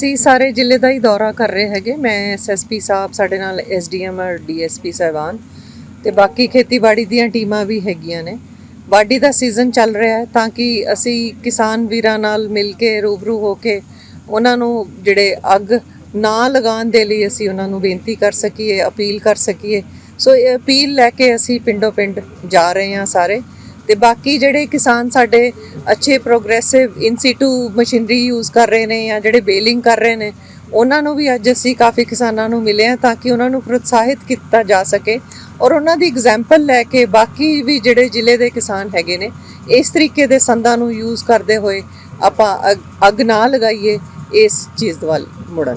ਅਸੀਂ ਸਾਰੇ ਜ਼ਿਲ੍ਹੇ ਦਾ ਹੀ ਦੌਰਾ ਕਰ ਰਹੇ ਹੈਗੇ। ਮੈਂ ਐਸਐਸਪੀ ਸਾਹਿਬ, ਸਾਡੇ ਨਾਲ ਐਸਡੀਐਮ ਔਰ ਡੀਐਸਪੀ ਸਾਹਿਬਾਨ ਤੇ ਬਾਕੀ ਖੇਤੀਬਾੜੀ ਦੀਆਂ ਟੀਮਾਂ ਵੀ ਹੈਗੀਆਂ ਨੇ। ਵਾਢੀ ਦਾ ਸੀਜ਼ਨ ਚੱਲ ਰਿਹਾ ਹੈ ਤਾਂ ਕਿ ਅਸੀਂ ਕਿਸਾਨ ਵੀਰਾਂ ਨਾਲ ਮਿਲ ਕੇ, ਰੂਬਰੂ ਹੋ ਕੇ ਉਹਨਾਂ ਨੂੰ ਜਿਹੜੇ ਅੱਗ ਨਾ ਲਗਾਉਣ ਦੇ ਲਈ ਅਸੀਂ ਉਹਨਾਂ ਨੂੰ ਬੇਨਤੀ ਕਰ ਸਕੀਏ, ਅਪੀਲ ਕਰ ਸਕੀਏ। ਸੋ ਇਹ ਅਪੀਲ ਲੈ ਕੇ ਅਸੀਂ ਪਿੰਡੋ ਪਿੰਡ ਜਾ ਰਹੇ ਹਾਂ ਸਾਰੇ। ਤੇ ਬਾਕੀ ਜਿਹੜੇ ਕਿਸਾਨ ਸਾਡੇ ਅੱਛੇ ਪ੍ਰੋਗਰੈਸਿਵ ਇਨ ਮਸ਼ੀਨਰੀ ਯੂਜ਼ ਕਰ ਰਹੇ ਨੇ ਜਾਂ ਜਿਹੜੇ ਬੇਲਿੰਗ ਕਰ ਰਹੇ ਨੇ, ਉਹਨਾਂ ਨੂੰ ਵੀ ਅੱਜ ਅਸੀਂ ਕਾਫੀ ਕਿਸਾਨਾਂ ਨੂੰ ਮਿਲੇ ਹਾਂ ਤਾਂ ਕਿ ਉਹਨਾਂ ਨੂੰ ਪ੍ਰੋਤਸਾਹਿਤ ਕੀਤਾ ਜਾ ਸਕੇ ਔਰ ਉਹਨਾਂ ਦੀ ਐਗਜ਼ਾਮਪਲ ਲੈ ਕੇ ਬਾਕੀ ਵੀ ਜਿਹੜੇ ਜ਼ਿਲ੍ਹੇ ਦੇ ਕਿਸਾਨ ਹੈਗੇ ਨੇ, ਇਸ ਤਰੀਕੇ ਦੇ ਸੰਦਾਂ ਨੂੰ ਯੂਜ਼ ਕਰਦੇ ਹੋਏ ਆਪਾਂ ਅੱਗ- ਅੱਗ ਨਾ ਲਗਾਈਏ ਇਸ ਚੀਜ਼ ਵੱਲ। ਮੁੜਨ।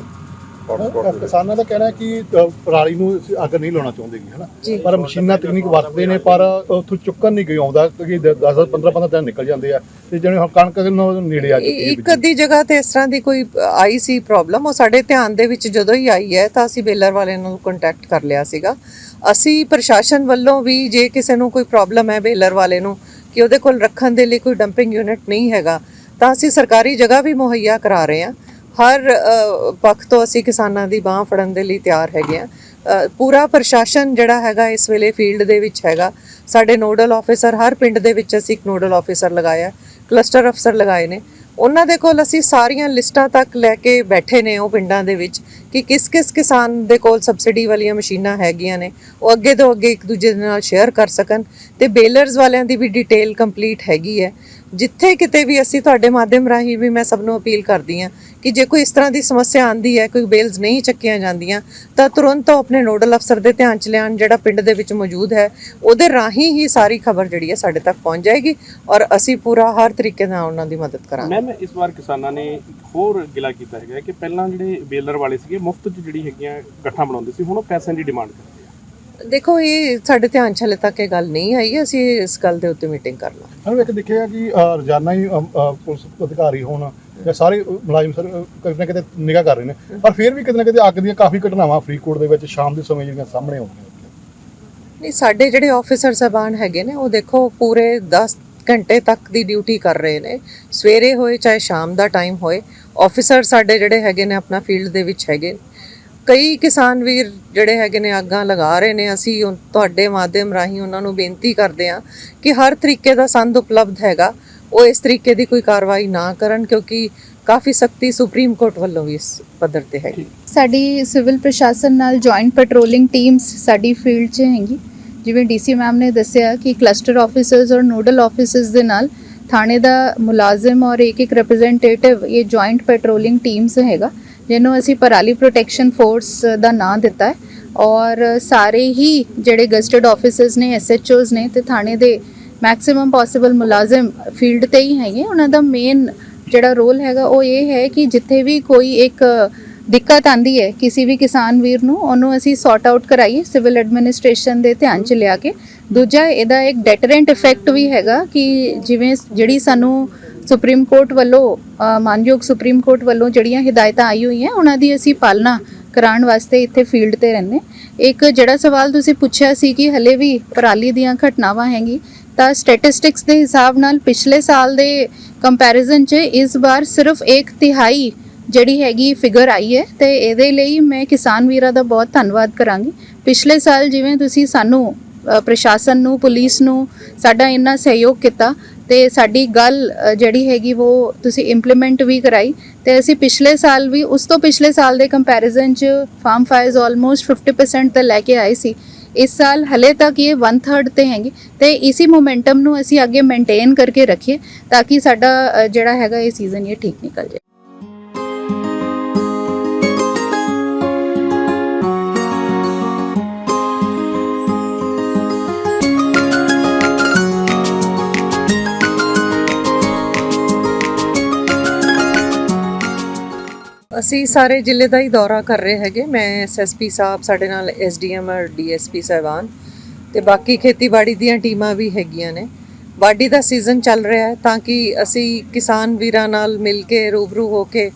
ਕਿਸਾਨਾਂ ਦਾ ਕਹਿਣਾ ਹੈ ਕਿ ਅ, ਪਰਾਲੀ ਨੂੰ ਅਸੀਂ ਅੱਗ ਨਹੀਂ ਲਾਉਣਾ ਚਾਹੁੰਦੇ ਜੀ। ਹਨਾ? ਪਰ ਮਸ਼ੀਨਾਂ ਤਕਨੀਕ ਵਰਤਦੇ ਨੇ ਪਰ ਉੱਥੋਂ ਚੁੱਕਣ ਨਹੀਂ ਗਈ ਆਉਂਦਾ ਕਿਉਂਕਿ 10 15 15 ਦਿਨ ਨਿਕਲ ਜਾਂਦੇ ਆ ਤੇ ਜਿਵੇਂ ਹੁਣ ਕਣਕ ਨੂੰ ਨੇੜੇ ਆ ਚੁੱਕੀ ਹੈ ਇੱਕ ਅੱਧੀ ਜਗ੍ਹਾ ਤੇ ਇਸ ਤਰ੍ਹਾਂ ਦੀ ਕੋਈ ਆਈ ਸੀ ਪ੍ਰੋਬਲਮ ਉਹ ਸਾਡੇ ਧਿਆਨ ਦੇ ਵਿੱਚ ਜਦੋਂ ਹੀ ਆਈ ਹੈ ਤਾਂ ਅਸੀਂ ਬੇਲਰ ਵਾਲਿਆਂ ਨੂੰ ਕੰਟੈਕਟ ਕਰ ਲਿਆ ਸੀਗਾ। ਅਸੀਂ ਪ੍ਰਸ਼ਾਸਨ ਵੱਲੋਂ ਵੀ ਜੇ ਕਿਸੇ ਨੂੰ ਕੋਈ ਪ੍ਰੋਬਲਮ ਹੈ ਬੇਲਰ ਵਾਲੇ ਨੂੰ ਕਿ ਉਹਦੇ ਕੋਲ ਰੱਖਣ ਦੇ ਲਈ ਕੋਈ ਡੰਪਿੰਗ ਯੂਨਿਟ ਨਹੀਂ ਹੈਗਾ ਤਾਂ ਅਸੀਂ ਸਰਕਾਰੀ ਜਗ੍ਹਾ ਵੀ ਮੁਹੱਈਆ ਕਰਾ ਰਹੇ ਹਾਂ। ਹਰ ਪੱਖ ਤੋਂ ਅਸੀਂ ਕਿਸਾਨਾਂ ਦੀ ਬਾਹ ਫੜਨ ਦੇ ਲਈ ਤਿਆਰ ਹੈਗੇ ਆ ਪੂਰਾ ਪ੍ਰਸ਼ਾਸਨ ਜਿਹੜਾ ਹੈਗਾ ਇਸ ਵੇਲੇ ਫੀਲਡ ਦੇ ਵਿੱਚ ਹੈਗਾ। ਸਾਡੇ ਨੋਡਲ ਆਫੀਸਰ, ਹਰ ਪਿੰਡ ਦੇ ਵਿੱਚ ਅਸੀਂ ਇੱਕ ਨੋਡਲ ਆਫੀਸਰ ਲਗਾਇਆ ਕਲਸਟਰ ਅਫਸਰ ਲਗਾਏ ਨੇ। ਉਹਨਾਂ ਦੇ ਕੋਲ ਅਸੀਂ ਸਾਰੀਆਂ ਲਿਸਟਾਂ ਤੱਕ ਲੈ ਕੇ ਬੈਠੇ ਨੇ ਉਹ ਪਿੰਡਾਂ ਦੇ ਵਿੱਚ ਕਿ ਕਿਸ ਕਿਸ ਕਿਸਾਨ ਦੇ ਕੋਲ ਸਬਸਿਡੀ ਵਾਲੀਆਂ ਮਸ਼ੀਨਾਂ ਹੈਗੀਆਂ ਨੇ, ਉਹ ਅੱਗੇ ਤੋਂ ਅੱਗੇ ਇੱਕ ਦੂਜੇ ਦੇ ਨਾਲ ਸ਼ੇਅਰ ਕਰ ਸਕਣ। ਤੇ ਬੇਲਰਸ ਵਾਲਿਆਂ ਦੀ ਵੀ ਡਿਟੇਲ ਕੰਪਲੀਟ ਹੈਗੀ ਹੈ। ਜਿੱਥੇ ਕਿਤੇ ਵੀ ਅਸੀਂ ਤੁਹਾਡੇ ਮਾਧਿਅਮ ਰਾਹੀਂ ਵੀ ਮੈਂ ਸਭ ਨੂੰ ਅਪੀਲ ਕਰਦੀ ਹਾਂ ਕਿ ਜੇ ਕੋਈ ਇਸ ਤਰ੍ਹਾਂ ਦੀ ਸਮੱਸਿਆ ਆਂਦੀ ਹੈ, ਕੋਈ ਬੇਲਸ ਨਹੀਂ ਚੱਕੀਆਂ ਜਾਂਦੀਆਂ, ਤਾਂ ਤੁਰੰਤ ਉਹ ਆਪਣੇ ਨੋਡਲ ਅਫਸਰ ਦੇ ਧਿਆਨ ਚ ਲਿਆਉਣ ਜਿਹੜਾ ਪਿੰਡ ਦੇ ਵਿੱਚ ਮੌਜੂਦ ਹੈ, ਉਹਦੇ ਰਾਹੀਂ ਹੀ ਸਾਰੀ ਖਬਰ ਜਿਹੜੀ ਹੈ ਸਾਡੇ ਤੱਕ ਪਹੁੰਚ ਜਾਏਗੀ ਔਰ ਅਸੀਂ ਪੂਰਾ ਹਰ ਤਰੀਕੇ ਨਾਲ ਉਹਨਾਂ ਦੀ ਮਦਦ ਕਰਾਂਗੇ। ਮੈਮ ਇਸ ਵਾਰ ਕਿਸਾਨਾਂ ਨੇ ਹੋਰ ਗਿਲਾ ਕੀਤਾ ਹੈਗਾ ਕਿ ਪਹਿਲਾਂ ਜਿਹੜੇ ਬੇਲਰ ਵਾਲੇ ਸੀਗੇ, ਮੁਫਤ 'ਚ ਜਿਹੜੀ ਹੈਗੀਆਂ ਗੱਠਾਂ ਬਣਾਉਂਦੇ ਸੀ, ਹੁਣ ਉਹ ਪੈਸਿਆਂ ਦੀ ਡਿਮਾਂਡ ਕਰਦੇ ਦੇਖੋ ਇਹ ਸਾਡੇ ਧਿਆਨ ਚ ਹਲੇ ਤੱਕ ਇਹ ਗੱਲ ਨਹੀਂ ਆਈ। ਅਸੀਂ ਇਸ ਗੱਲ ਦੇ ਉੱਤੇ ਮੀਟਿੰਗ ਕਰ ਲਾਂਗੇ। ਸਾਨੂੰ ਇੱਕ ਦੇਖਿਆ ਕਿ ਅ, ਰੋਜ਼ਾਨਾ ਹੀ ਪੁਲਿਸ ਅਧਿਕਾਰੀ ਹੋਣ ਜਾਂ ਸਾਰੇ ਮੁਲਾਜ਼ਮ ਸਰ ਕਿਤੇ ਨਾ ਕਿਤੇ ਨਿਗਾਹ ਕਰ ਰਹੇ ਨੇ। ਪਰ ਫਿਰ ਵੀ ਕਿਤੇ ਨਾ ਕਿਤੇ ਅੱਗ ਦੀਆਂ ਕਾਫੀ ਘਟਨਾਵਾਂ ਫਰੀਦਕੋਟ ਦੇ ਵਿੱਚ ਸ਼ਾਮ ਦੇ ਸਮੇਂ ਜਿਹੜੀਆਂ ਸਾਹਮਣੇ ਆਉਂਦੀਆਂ ਨਹੀਂ ਸਾਡੇ ਜਿਹੜੇ ਆਫੀਸਰ ਸਾਹਿਬਾਨ ਹੈਗੇ ਨੇ ਉਹ ਦੇਖੋ ਪੂਰੇ 10 ਘੰਟੇ ਤੱਕ ਦੀ ਡਿਊਟੀ ਕਰ ਰਹੇ ਨੇ। ਸਵੇਰੇ ਹੋਏ ਚਾਹੇ ਸ਼ਾਮ ਦਾ ਟਾਈਮ ਹੋਏ। ਆਫੀਸਰ ਸਾਡੇ ਜਿਹੜੇ ਹੈਗੇ ਨੇ ਆਪਣਾ ਫੀਲਡ ਦੇ ਵਿੱਚ ਹੈਗੇ। ਕਈ ਕਿਸਾਨ ਵੀਰ ਜਿਹੜੇ ਹੈਗੇ ਨੇ ਆਗਾਂ ਲਗਾ ਰਹੇ ਨੇ, ਅਸੀਂ ਉਹ- ਤੁਹਾਡੇ ਮਾਧਿਅਮ ਰਾਹੀਂ ਉਹਨਾਂ ਨੂੰ ਬੇਨਤੀ ਕਰਦੇ ਹਾਂ ਕਿ ਹਰ ਤਰੀਕੇ ਦਾ ਸੰਦ ਉਪਲਬਧ ਹੈਗਾ, ਉਹ ਇਸ ਤਰੀਕੇ ਦੀ ਕੋਈ ਕਾਰਵਾਈ ਨਾ ਕਰਨ ਕਿਉਂਕਿ ਕਾਫੀ ਸਖਤੀ ਸੁਪਰੀਮ ਕੋਰਟ ਵੱਲੋਂ ਵੀ ਇਸ ਪੱਧਰ ਤੇ ਹੈਗੀ। ਸਾਡੀ ਸਿਵਲ ਪ੍ਰਸ਼ਾਸਨ ਨਾਲ ਜੁਆਇੰਟ ਪੈਟਰੋਲਿੰਗ ਟੀਮਸ ਸਾਡੀ ਫੀਲਡ 'ਚ ਹੈਗੀ। ਜਿਵੇਂ ਡੀਸੀ ਮੈਮ ਨੇ ਦੱਸਿਆ ਕਿ ਕਲਸਟਰ ਆਫੀਸਰਸ ਔਰ ਨੋਡਲ ਆਫੀਸਰਸ ਦੇ ਨਾਲ ਥਾਣੇ ਦਾ ਮੁਲਾਜ਼ਮ ਔਰ ਇੱਕ ਇੱਕ ਰਿਪਰੈਜ਼ੈਂਟੇਟਿਵ ਇਹ ਜੁਆਇੰਟ ਪੈਟਰੋਲਿੰਗ ਟੀਮਸ ਹੈਗਾ। ਜਿਹਨੂੰ ਅਸੀਂ ਪਰਾਲੀ ਪ੍ਰੋਟੈਕਸ਼ਨ ਫੋਰਸ ਦਾ ਨਾਂ ਦਿੱਤਾ ਹੈ। ਔਰ ਸਾਰੇ ਹੀ ਜਿਹੜੇ ਗਸਟਡ ਆਫੀਸਰਸ ਨੇ ਐਸਐਚਓਸ ਨੇ ਤੇ ਥਾਣੇ ਦੇ ਮੈਕਸਿਮਮ ਪੋਸੀਬਲ ਮੁਲਾਜ਼ਮ ਫੀਲਡ ਤੇ ਹੀ ਹੈਗੇ ਉਹਨਾਂ ਦਾ ਮੇਨ ਜਿਹੜਾ ਰੋਲ ਹੈਗਾ ਉਹ ਇਹ ਹੈ ਕਿ ਜਿੱਥੇ ਵੀ ਕੋਈ ਇੱਕ ਦਿੱਕਤ ਆਂਦੀ ਹੈ ਕਿਸੇ ਵੀ ਕਿਸਾਨ ਵੀਰ ਨੂੰ, ਉਹਨੂੰ ਅਸੀਂ ਸੌਟ ਆਊਟ ਕਰਾਈਏ ਸਿਵਲ ਐਡਮਿਨਿਸਟ੍ਰੇਸ਼ਨ ਦੇ ਧਿਆਨ ਚ ਲਿਆ ਕੇ। ਦੂਜਾ ਇਹਦਾ ਇੱਕ ਡੈਟਰੈਂਟ ਇਫੈਕਟ ਵੀ ਹੈਗਾ ਕਿ ਜਿਵੇਂ ਜਿਹੜੀ ਸਾਨੂੰ ਸੁਪਰੀਮ ਕੋਰਟ ਵੱਲੋਂ ਮਾਨਯੋਗ ਸੁਪਰੀਮ ਕੋਰਟ ਵੱਲੋਂ ਜਿਹੜੀਆਂ ਹਦਾਇਤਾਂ ਆਈ ਹੋਈਆਂ, ਉਹਨਾਂ ਦੀ ਅਸੀਂ ਪਾਲਣਾ ਕਰਾਉਣ ਵਾਸਤੇ ਇੱਥੇ ਫੀਲਡ ਤੇ ਰਹਿੰਦੇ ਇੱਕ ਜਿਹੜਾ ਸਵਾਲ ਤੁਸੀਂ ਪੁੱਛਿਆ ਸੀ ਕਿ ਹਲੇ ਵੀ ਪਰਾਲੀ ਦੀਆਂ ਘਟਨਾਵਾਂ ਹੈਗੀ ਤਾਂ ਸਟੈਟਿਸਟਿਕਸ ਦੇ ਹਿਸਾਬ ਨਾਲ ਪਿਛਲੇ ਸਾਲ ਦੇ ਕੰਪੈਰੀਜ਼ਨ 'ਚ ਇਸ ਵਾਰ ਸਿਰਫ ਇੱਕ ਤਿਹਾਈ ਜਿਹੜੀ ਹੈਗੀ ਫਿਗਰ ਆਈ ਹੈ ਤੇ ਇਹਦੇ ਲਈ ਮੈਂ ਕਿਸਾਨ ਵੀਰਾਂ ਦਾ ਬਹੁਤ ਧੰਨਵਾਦ ਕਰਾਂਗੀ। ਪਿਛਲੇ ਸਾਲ ਜਿਵੇਂ ਤੁਸੀਂ ਸਾਨੂੰ ਪ੍ਰਸ਼ਾਸਨ ਨੂੰ, ਪੁਲਿਸ ਨੂੰ ਸਾਡਾ ਇੰਨਾ ਸਹਿਯੋਗ ਕੀਤਾ ਤੇ ਸਾਡੀ ਗੱਲ ਜਿਹੜੀ ਹੈਗੀ ਉਹ ਤੁਸੀਂ ਇੰਪਲੀਮੈਂਟ ਵੀ ਕਰਾਈ ਤੇ ਅਸੀਂ ਪਿਛਲੇ ਸਾਲ ਵੀ, ਉਸ ਤੋਂ ਪਿਛਲੇ ਸਾਲ ਦੇ ਕੰਪੈਰੀਜ਼ਨ 'ਚ ਫਾਰਮ ਫਾਇਰਸ ਆਲਮੋਸਟ 50% ਤੇ ਲੈ ਕੇ ਆਏ ਸੀ। ਇਸ ਸਾਲ ਹਲੇ ਤੱਕ ਇਹ 1/3 ਤੇ ਹੈਗੇ। ਤੇ ਇਸੀ ਮੋਮੈਂਟਮ ਨੂੰ ਅਸੀਂ ਅੱਗੇ ਮੇਨਟੇਨ ਕਰਕੇ ਰੱਖੀਏ ਤਾਂ ਕਿ ਸਾਡਾ ਜਿਹੜਾ ਹੈਗਾ ਇਹ ਸੀਜ਼ਨ ਇਹ ਠੀਕ ਨਿਕਲ ਜਾਏ। ਅਸੀਂ ਸਾਰੇ ਜ਼ਿਲ੍ਹੇ ਦਾ ਹੀ ਦੌਰਾ ਕਰ ਰਹੇ ਹੈਗੇ। ਮੈਂ ਐਸਐਸਪੀ ਸਾਹਿਬ, ਸਾਡੇ ਨਾਲ ਐਸਡੀਐਮ ਔਰ ਡੀਐਸਪੀ ਸਾਹਿਬਾਨ ਤੇ ਬਾਕੀ ਖੇਤੀਬਾੜੀ ਦੀਆਂ ਟੀਮਾਂ ਵੀ ਹੈਗੀਆਂ ਨੇ। ਵਾਢੀ ਦਾ ਸੀਜ਼ਨ ਚੱਲ ਰਿਹਾ ਹੈ ਤਾਂ ਕਿ ਅਸੀਂ ਕਿਸਾਨ ਵੀਰਾਂ ਨਾਲ ਮਿਲ ਕੇ, ਰੂਬਰੂ ਹੋ ਕੇ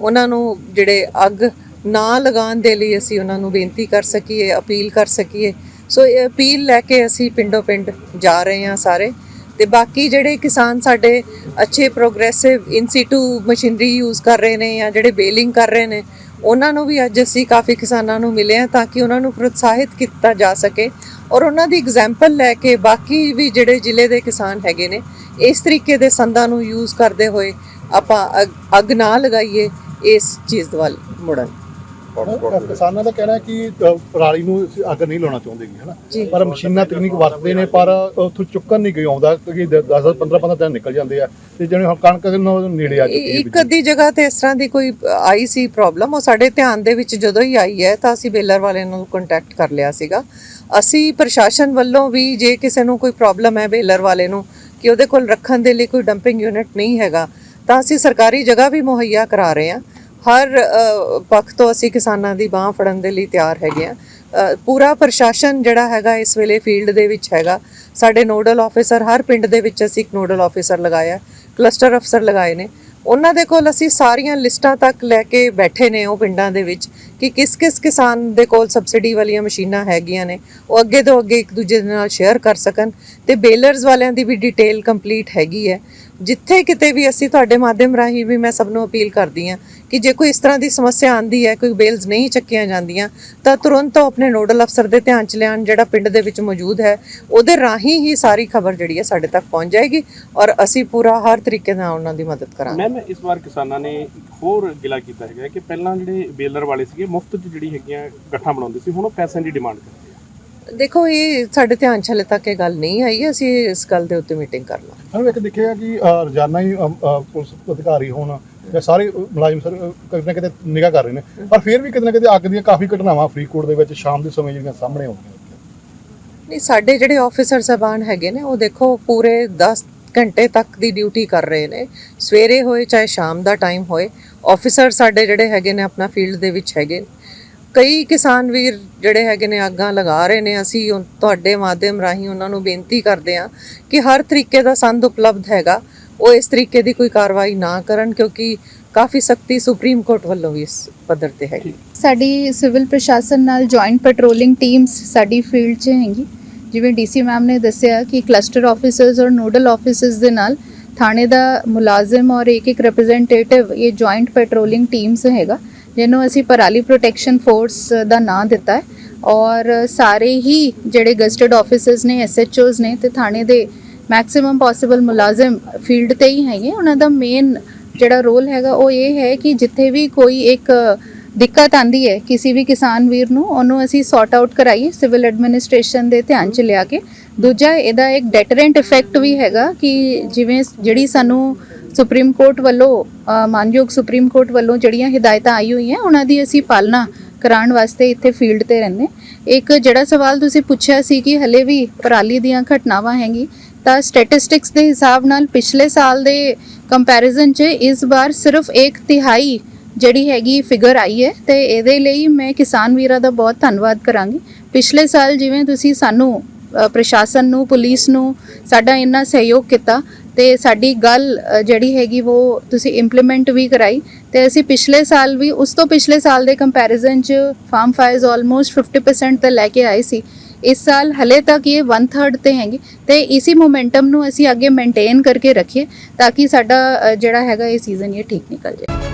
ਉਹਨਾਂ ਨੂੰ ਜਿਹੜੇ ਅੱਗ ਨਾ ਲਗਾਉਣ ਦੇ ਲਈ ਅਸੀਂ ਉਹਨਾਂ ਨੂੰ ਬੇਨਤੀ ਕਰ ਸਕੀਏ, ਅਪੀਲ ਕਰ ਸਕੀਏ। ਸੋ ਇਹ ਅਪੀਲ ਲੈ ਕੇ ਅਸੀਂ ਪਿੰਡੋ ਪਿੰਡ ਜਾ ਰਹੇ ਹਾਂ ਸਾਰੇ। ਤੇ ਬਾਕੀ ਜਿਹੜੇ ਕਿਸਾਨ ਸਾਡੇ ਅੱਛੇ progressive in situ machinery use ਕਰ ਰਹੇ ਨੇ ਜਾਂ ਜਿਹੜੇ ਬੇਲਿੰਗ ਕਰ ਰਹੇ ਨੇ, ਉਹਨਾਂ ਨੂੰ ਵੀ ਅੱਜ ਅਸੀਂ ਕਾਫੀ ਕਿਸਾਨਾਂ ਨੂੰ ਮਿਲੇ ਆ ਤਾਂ ਕਿ ਉਹਨਾਂ ਨੂੰ ਪ੍ਰੋਤਸਾਹਿਤ ਕੀਤਾ ਜਾ ਸਕੇ ਔਰ ਉਹਨਾਂ ਦੀ ਐਗਜ਼ਾਮਪਲ ਲੈ ਕੇ ਬਾਕੀ ਵੀ ਜਿਹੜੇ ਜ਼ਿਲ੍ਹੇ ਦੇ ਕਿਸਾਨ ਹੈਗੇ ਨੇ, ਇਸ ਤਰੀਕੇ ਦੇ ਸੰਦਾਂ ਨੂੰ ਯੂਜ਼ ਕਰਦੇ ਹੋਏ ਆਪਾਂ ਅਗ- ਅੱਗ ਨਾ ਲਗਾਈਏ ਇਸ ਚੀਜ਼ ਵੱਲ ਮੁੜਨ। ਕਿਸਾਨਾਂ ਦਾ ਕਹਿਣਾ ਹੈ ਕਿ ਅ, ਪਰਾਲੀ ਨੂੰ ਅਸੀਂ ਅੱਗ ਨਹੀਂ ਲਾਉਣਾ ਚਾਹੁੰਦੇ ਗੀ ਹਨਾ। ਪਰ ਮਸ਼ੀਨਾਂ ਤਕਨੀਕ ਵਰਤਦੇ ਨੇ ਪਰ ਉੱਥੋਂ ਚੁੱਕਣ ਨਹੀਂ ਗਈ ਆਉਂਦਾ ਕਿਉਂਕਿ 10 15 15 ਦਿਨ ਨਿਕਲ ਜਾਂਦੇ ਆ। ਤੇ ਜਿਵੇਂ ਹੁਣ ਕਣਕ ਦੇ ਨਾਲ ਨੇੜੇ ਆ ਚੁੱਕੀ ਹੈ ਇੱਕ ਅੱਧੀ ਜਗ੍ਹਾ ਤੇ ਇਸ ਤਰ੍ਹਾਂ ਦੀ ਕੋਈ ਆਈ ਸੀ ਪ੍ਰੋਬਲਮ ਉਹ ਸਾਡੇ ਧਿਆਨ ਦੇ ਵਿੱਚ ਜਦੋਂ ਹੀ ਆਈ ਹੈ ਤਾਂ ਅਸੀਂ ਬੇਲਰ ਵਾਲਿਆਂ ਨੂੰ ਕੰਟੈਕਟ ਕਰ ਲਿਆ ਸੀਗਾ। ਅਸੀਂ ਪ੍ਰਸ਼ਾਸਨ ਵੱਲੋਂ ਵੀ ਜੇ ਕਿਸੇ ਨੂੰ ਕੋਈ ਪ੍ਰੋਬਲਮ ਹੈ ਬੇਲਰ ਵਾਲੇ ਨੂੰ ਕਿ ਉਹਦੇ ਕੋਲ ਰੱਖਣ ਦੇ ਲਈ ਕੋਈ ਡੰਪਿੰਗ ਯੂਨਿਟ ਨਹੀਂ ਹੈਗਾ ਤਾਂ ਅਸੀਂ ਸਰਕਾਰੀ ਜਗ੍ਹਾ ਵੀ ਮੁਹੱਈਆ ਕਰਾ ਰਹੇ ਹਾਂ। ਹਰ ਪੱਖ ਤੋਂ ਅਸੀਂ ਕਿਸਾਨਾਂ ਦੀ ਬਾਹ ਫੜਨ ਦੇ ਲਈ ਤਿਆਰ ਹੈਗੇ ਆ ਪੂਰਾ ਪ੍ਰਸ਼ਾਸਨ ਜਿਹੜਾ ਹੈਗਾ ਇਸ ਵੇਲੇ ਫੀਲਡ ਦੇ ਵਿੱਚ ਹੈਗਾ। ਸਾਡੇ ਨੋਡਲ ਆਫੀਸਰ, ਹਰ ਪਿੰਡ ਦੇ ਵਿੱਚ ਅਸੀਂ ਇੱਕ ਨੋਡਲ ਆਫੀਸਰ ਲਗਾਇਆ ਕਲਸਟਰ ਅਫਸਰ ਲਗਾਏ ਨੇ। ਉਹਨਾਂ ਦੇ ਕੋਲ ਅਸੀਂ ਸਾਰੀਆਂ ਲਿਸਟਾਂ ਤੱਕ ਲੈ ਕੇ ਬੈਠੇ ਨੇ ਉਹ ਪਿੰਡਾਂ ਦੇ ਵਿੱਚ ਕਿ ਕਿਸ ਕਿਸ ਕਿਸਾਨ ਦੇ ਕੋਲ ਸਬਸਿਡੀ ਵਾਲੀਆਂ ਮਸ਼ੀਨਾਂ ਹੈਗੀਆਂ ਨੇ। ਉਹ ਅੱਗੇ ਤੋਂ ਅੱਗੇ ਇੱਕ ਦੂਜੇ ਦੇ ਨਾਲ ਸ਼ੇਅਰ ਕਰ ਸਕਣ। ਤੇ ਬੇਲਰਸ ਵਾਲਿਆਂ ਦੀ ਵੀ ਡਿਟੇਲ ਕੰਪਲੀਟ ਹੈਗੀ ਹੈ। ਜਿੱਥੇ ਕਿਤੇ ਵੀ ਅਸੀਂ ਤੁਹਾਡੇ ਮਾਧਿਅਮ ਰਾਹੀਂ ਵੀ ਮੈਂ ਸਭ ਨੂੰ ਅਪੀਲ ਕਰਦੀ ਹਾਂ ਕਿ ਜੇ ਕੋਈ ਇਸ ਤਰ੍ਹਾਂ ਦੀ ਸਮੱਸਿਆ ਆਂਦੀ ਹੈ, ਕੋਈ ਬੇਲਸ ਨਹੀਂ ਚੱਕੀਆਂ ਜਾਂਦੀਆਂ, ਤਾਂ ਤੁਰੰਤ ਆਪਣੇ ਨੋਡਲ ਅਫਸਰ ਦੇ ਧਿਆਨ ਚ ਲਿਆਉਣ ਜਿਹੜਾ ਪਿੰਡ ਦੇ ਵਿੱਚ ਮੌਜੂਦ ਹੈ, ਉਹਦੇ ਰਾਹੀਂ ਹੀ ਸਾਰੀ ਖਬਰ ਜਿਹੜੀ ਹੈ ਸਾਡੇ ਤੱਕ ਪਹੁੰਚ ਜਾਏਗੀ ਔਰ ਅਸੀਂ ਪੂਰਾ ਹਰ ਤਰੀਕੇ ਨਾਲ ਉਹਨਾਂ ਦੀ ਮਦਦ ਕਰਾਂਗੇ। ਮੈਮ ਇਸ ਵਾਰ ਕਿਸਾਨਾਂ ਨੇ ਹੋਰ ਗਿਲਾ ਕੀਤਾ ਹੈਗਾ ਕਿ ਪਹਿਲਾਂ ਜਿਹੜੇ ਬੇਲਰ ਵਾਲੇ ਸੀਗੇ, ਮੁਫਤ 'ਚ ਜਿਹੜੀ ਹੈਗੀਆਂ ਗੱਠਾਂ ਬਣਾਉਂਦੇ ਸੀ, ਹੁਣ ਉਹ ਪੈਸਿਆਂ ਦੀ ਡਿਮਾਂਡ ਕਰਦੇ ਦੇਖੋ ਇਹ ਸਾਡੇ ਧਿਆਨ ਚ ਹਲੇ ਤੱਕ ਇਹ ਗੱਲ ਨਹੀਂ ਆਈ ਅਸੀਂ ਇਸ ਗੱਲ ਦੇ ਉੱਤੇ ਮੀਟਿੰਗ ਕਰ ਲਾਂਗੇ। ਸਾਨੂੰ ਇੱਕ ਦੇਖਿਆ ਕਿ ਅ, ਰੋਜ਼ਾਨਾ ਹੀ ਅ, ਅ, ਪੁਲਿਸ ਅਧਿਕਾਰੀ ਹੋਣ ਜਾਂ ਸਾਰੇ ਮੁਲਾਜ਼ਮ ਸਰ ਅ, ਕਿਤੇ ਨਾ ਕਿਤੇ ਨਿਗਾਹ ਕਰ ਰਹੇ ਨੇ। ਪਰ ਫਿਰ ਵੀ ਕਿਤੇ ਨਾ ਕਿਤੇ ਅੱਗ ਦੀਆਂ ਕਾਫੀ ਘਟਨਾਵਾਂ ਫਰੀਦਕੋਟ ਦੇ ਵਿੱਚ ਸ਼ਾਮ ਦੇ ਸਮੇਂ ਜਿਹੜੀਆਂ ਸਾਹਮਣੇ ਆਉਂਦੀਆਂ ਨਹੀਂ ਸਾਡੇ ਜਿਹੜੇ ਆਫੀਸਰ ਸਾਹਿਬਾਨ ਹੈਗੇ ਨੇ ਉਹ ਦੇਖੋ ਪੂਰੇ 10 ਘੰਟੇ ਤੱਕ ਦੀ ਡਿਊਟੀ ਕਰ ਰਹੇ ਨੇ। ਸਵੇਰੇ ਹੋਏ ਚਾਹੇ ਸ਼ਾਮ ਦਾ ਟਾਈਮ ਹੋਏ ਆਫੀਸਰ ਸਾਡੇ ਜਿਹੜੇ ਹੈਗੇ ਨੇ ਆਪਣਾ ਫੀਲਡ ਦੇ ਵਿੱਚ ਹੈਗੇ ਕਈ ਕਿਸਾਨ ਵੀਰ ਜਿਹੜੇ ਹੈਗੇ ਨੇ ਅੱਗਾਂ ਲਗਾ ਰਹੇ ਨੇ, ਅਸੀਂ ਉਹ- ਤੁਹਾਡੇ ਮਾਧਿਅਮ ਰਾਹੀਂ ਉਹਨਾਂ ਨੂੰ ਬੇਨਤੀ ਕਰਦੇ ਹਾਂ ਕਿ ਹਰ ਤਰੀਕੇ ਦਾ ਸੰਦ ਉਪਲਬਧ ਹੈਗਾ, ਉਹ ਇਸ ਤਰੀਕੇ ਦੀ ਕੋਈ ਕਾਰਵਾਈ ਨਾ ਕਰਨ ਕਿਉਂਕਿ ਕਾਫੀ ਸਖਤੀ ਸੁਪਰੀਮ ਕੋਰਟ ਵੱਲੋਂ ਵੀ ਇਸ ਪੱਧਰ ਤੇ ਹੈਗੀ। ਸਾਡੀ ਸਿਵਲ ਪ੍ਰਸ਼ਾਸਨ ਨਾਲ ਜੁਆਇੰਟ ਪੈਟਰੋਲਿੰਗ ਟੀਮਸ ਸਾਡੀ ਫੀਲਡ 'ਚ ਹੈਗੀ। ਜਿਵੇਂ ਡੀਸੀ ਮੈਮ ਨੇ ਦੱਸਿਆ ਕਿ ਕਲਸਟਰ ਆਫੀਸਰਸ ਔਰ ਨੋਡਲ ਆਫੀਸਰਸ ਦੇ ਨਾਲ ਥਾਣੇ ਦਾ ਮੁਲਾਜ਼ਮ ਔਰ ਇੱਕ ਇੱਕ ਰਿਪਰੈਜ਼ੈਂਟੇਟਿਵ ਇਹ ਜੁਆਇੰਟ ਪੈਟਰੋਲਿੰਗ ਟੀਮਸ ਹੈਗਾ। ਜਿਹਨੂੰ ਅਸੀਂ ਪਰਾਲੀ ਪ੍ਰੋਟੈਕਸ਼ਨ ਫੋਰਸ ਦਾ ਨਾਮ ਦਿੱਤਾ ਹੈ। ਔਰ ਸਾਰੇ ਹੀ ਜਿਹੜੇ ਗਸਟਡ ਆਫੀਸਰਸ ਨੇ ਐਸਐਚਓਸ ਨੇ ਤੇ ਥਾਣੇ ਦੇ ਮੈਕਸਿਮਮ ਪੋਸੀਬਲ ਮੁਲਾਜ਼ਮ ਫੀਲਡ ਤੇ ਹੀ ਹੈਗੇ। ਉਹਨਾਂ ਦਾ ਮੇਨ ਜਿਹੜਾ ਰੋਲ ਹੈਗਾ, ਉਹ ਇਹ ਹੈ ਕਿ ਜਿੱਥੇ ਵੀ ਕੋਈ ਇੱਕ ਦਿੱਕਤ ਆਂਦੀ ਹੈ ਕਿਸੇ ਵੀ ਕਿਸਾਨ ਵੀਰ ਨੂੰ, ਉਹਨੂੰ ਅਸੀਂ ਸੌਟ ਆਊਟ ਕਰਾਈਏ ਸਿਵਲ ਐਡਮਿਨਿਸਟ੍ਰੇਸ਼ਨ ਦੇ ਧਿਆਨ ਚ ਲਿਆ ਕੇ। ਦੂਜਾ, ਇਹਦਾ ਇੱਕ ਡੈਟਰੈਂਟ ਇਫੈਕਟ ਵੀ ਹੈਗਾ ਕਿ ਜਿਵੇਂ ਜਿਹੜੀ ਸਾਨੂੰ ਸੁਪਰੀਮ ਕੋਰਟ ਵੱਲੋਂ ਮਾਨਯੋਗ ਸੁਪਰੀਮ ਕੋਰਟ ਵੱਲੋਂ ਜਿਹੜੀਆਂ ਹਦਾਇਤਾਂ ਆਈ ਹੋਈਆਂ, ਉਹਨਾਂ ਦੀ ਅਸੀਂ ਪਾਲਣਾ ਕਰਾਉਣ ਵਾਸਤੇ ਇੱਥੇ ਫੀਲਡ ਤੇ ਰਹਿੰਦੇ ਇੱਕ ਜਿਹੜਾ ਸਵਾਲ ਤੁਸੀਂ ਪੁੱਛਿਆ ਸੀ ਕਿ ਹਲੇ ਵੀ ਪਰਾਲੀ ਦੀਆਂ ਘਟਨਾਵਾਂ ਹੈਗੀ ਤਾਂ ਸਟੈਟਿਸਟਿਕਸ ਦੇ ਹਿਸਾਬ ਨਾਲ ਪਿਛਲੇ ਸਾਲ ਦੇ ਕੰਪੈਰੀਜ਼ਨ 'ਚ ਇਸ ਵਾਰ ਸਿਰਫ ਇੱਕ ਤਿਹਾਈ ਜਿਹੜੀ ਹੈਗੀ ਫਿਗਰ ਆਈ ਹੈ ਤੇ ਇਹਦੇ ਲਈ ਮੈਂ ਕਿਸਾਨ ਵੀਰਾਂ ਦਾ ਬਹੁਤ ਧੰਨਵਾਦ ਕਰਾਂਗੀ। ਪਿਛਲੇ ਸਾਲ ਜਿਵੇਂ ਤੁਸੀਂ ਸਾਨੂੰ ਪ੍ਰਸ਼ਾਸਨ ਨੂੰ, ਪੁਲਿਸ ਨੂੰ ਸਾਡਾ ਇੰਨਾ ਸਹਿਯੋਗ ਕੀਤਾ ਤੇ ਸਾਡੀ ਗੱਲ ਜਿਹੜੀ ਹੈਗੀ ਉਹ ਤੁਸੀਂ ਇੰਪਲੀਮੈਂਟ ਵੀ ਕਰਾਈ ਤੇ ਅਸੀਂ ਪਿਛਲੇ ਸਾਲ ਵੀ, ਉਸ ਤੋਂ ਪਿਛਲੇ ਸਾਲ ਦੇ ਕੰਪੈਰੀਜ਼ਨ 'ਚ ਫਾਰਮ ਫਾਇਰਸ ਆਲਮੋਸਟ 50% ਤੇ ਲੈ ਕੇ ਆਏ ਸੀ। ਇਸ ਸਾਲ ਹਲੇ ਤੱਕ ਇਹ 1/3 ਤੇ ਹੈਗੇ ਤੇ ਇਸੇ ਮੋਮੈਂਟਮ ਨੂੰ ਅਸੀਂ ਅੱਗੇ ਮੇਨਟੇਨ ਕਰਕੇ ਰੱਖੀਏ ਤਾਂ ਕਿ ਸਾਡਾ ਜਿਹੜਾ ਹੈਗਾ ਇਹ ਸੀਜ਼ਨ ਇਹ ਠੀਕ ਨਿਕਲ ਜਾਏ।